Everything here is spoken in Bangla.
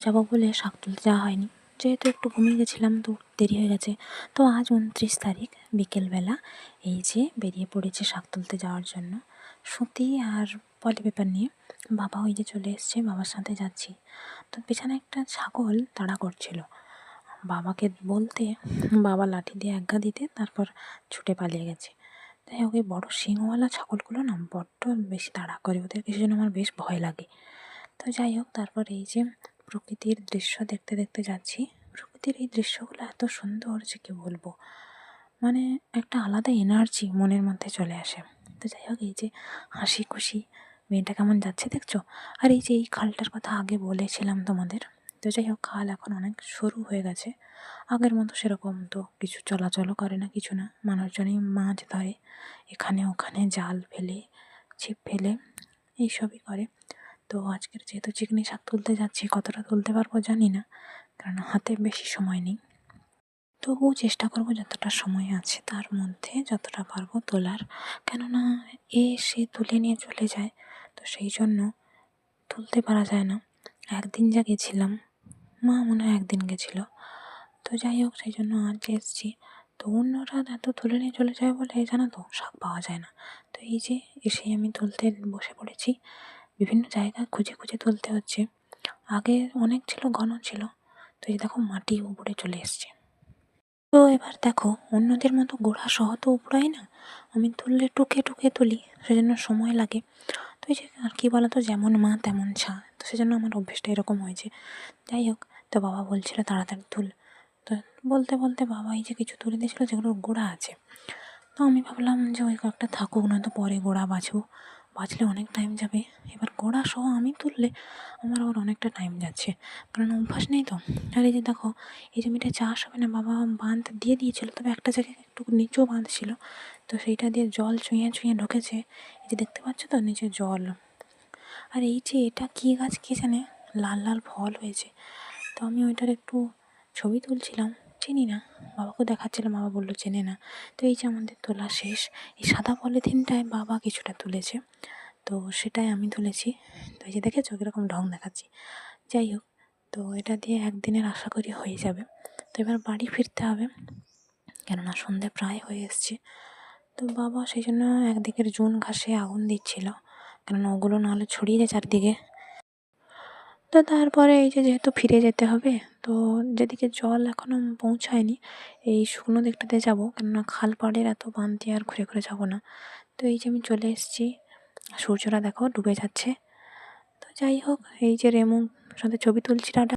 যাব বলে শাক তুলতে যাওয়া হয়নি। যেহেতু একটু ঘুমিয়ে গেছিলাম, তো দেরি হয়ে গেছে। তো আজ উনত্রিশ তারিখ, বিকেলবেলা। এই যে বেরিয়ে পড়েছে শাক তুলতে যাওয়ার জন্য। সুতি আর পলি পেপার নিয়ে বাবা ওই যে চলে এসছে, বাবার সাথে যাচ্ছি। তো পেছনে একটা ছাগল তাড়া করছিল। বাবাকে বলতে বাবা লাঠি দিয়ে একঘা দিতে তারপর ছুটে পালিয়ে গেছে। তাই ওই বড় শিংওয়ালা ছাগলগুলো না বড্ড বেশি তাড়া করে ওদের কিছু জন্য আমার বেশ ভয় লাগে। তো যাই হোক, তারপর এই যে প্রকৃতির দৃশ্য দেখতে দেখতে যাচ্ছি। প্রকৃতির এই দৃশ্যগুলো এত সুন্দর যে কী বলব? মানে একটা আলাদা এনার্জি মনের মধ্যে চলে আসে। তো যাই হোক, এই যে হাসি খুশি মেয়েটা কেমন যাচ্ছে দেখছ? আর এই যে এই খালটার কথা আগে বলেছিলাম তোমাদের। তো যাই হোক, খাল এখন অনেক সরু হয়ে গেছে। আগের মতো সেরকম তো কিছু চলাচলও করে না, কিছু না। মানুষজনই মাছ ধরে, এখানে ওখানে জাল ফেলে, ছিপ ফেলে, এইসবই করে। তো আজকের যেহেতু চিকনি শাক তুলতে যাচ্ছি, কতটা তুলতে পারব জানি না, কারণ হাতে বেশি সময় নেই। তবুও চেষ্টা করব যতটা সময় আছে তার মধ্যে যতটা পারব তোলার। কেননা এ সে তুলে নিয়ে চলে যায়, তো সেই জন্য তুলতে পারা যায় না। একদিন যা গেছিলাম, মা মনে হয় একদিন গেছিল। তো যাই হোক, সেই জন্য আজ এসেছি। তো অন্যরা এত তুলে নিয়ে চলে যায় বলে জানো তো, শাক পাওয়া যায় না। তো এই যে এসেই আমি তুলতে বসে পড়েছি। বিভিন্ন জায়গা খুঁজে খুঁজে তুলতে হচ্ছে। আগে অনেক ছিল ঘন ছিল। তো এই দেখো, মাটি উপরে চলে এসছে। তো এবার দেখো, অন্যদের মতো গোড়া সহ তো উপড়াই না। আমি তুললে টুকে টুকে তুলি, সেজন্য সময় লাগে। তো এই যে, আর কী বলো তো যেমন মা তেমন ছা। তো সেজন্য আমার অভ্যেসটা এরকম হয়েছে। যাই হোক, তো বাবা বলছিল, তাড়াতাড়ি তুল। তো বলতে বলতে বাবা এই যে কিছু তুলে দিয়েছিলো, যেগুলোর গোড়া আছে। তো আমি ভাবলাম যে ওই কয়েকটা থাকুক, নয়তো পরে গোড়া বাছবো বাছলে অনেক টাইম যাবে। এবার গোড়া সহ আমি তুললে আমার আবার অনেকটা টাইম যাচ্ছে। কারণ অভ্যাস নেই তো। আর এই যে দেখো, এই জমিটা চাষ হবে না, বাবা বাঁধ দিয়ে দিয়েছিল, তবে একটা জায়গায় একটু নিচু বাঁধ ছিল। তো সেইটা দিয়ে জল ছুঁয়ে ছুঁয়ে ঢুকেছে। এই যে দেখতে পাচ্ছ তো, নিচে জল। আর এই যে এটা কী গাছ কে জানে? লাল লাল ফল হয়েছে। তো আমি ওইটার একটু ছবি তুলছিলাম। চিনি না। বাবাকেও দেখাচ্ছিলাম, বাবা বলল, চেনে না। তো এই যে আমাদের তোলা শেষ, এই সাদা পলিথিনটায় বাবা কিছুটা তুলেছে। তো সেটাই আমি তুলেছি। তো এই যে দেখেছ, কীরকম ঢং দেখাচ্ছি। যাই হোক, তো এটা দিয়ে একদিনের আশা করি হয়ে যাবে। তো এবার বাড়ি ফিরতে হবে, কেননা সন্ধে প্রায় হয়ে এসছে। তো বাবা সেই জন্য একদিকের জুন ঘাসে আগুন দিচ্ছিল, কেননা ওগুলো নাহলে ছড়িয়ে যায় চারদিকে। তো তারপরে এই যে যেহেতু ফিরে যেতে হবে তো যেদিকে জল এখনও পৌঁছায়নি, এই শুকনো দিকটাতে যাব। কেননা খাল পাড়ের এত বাঁধ দিয়ে আর ঘুরে ঘুরে যাব না। তো এই যে আমি চলে এসেছি সূর্যটা দেখো ডুবে যাচ্ছে। তো যাই হোক, এই যে রেমুর সাথে ছবি তুলছি, টাটা।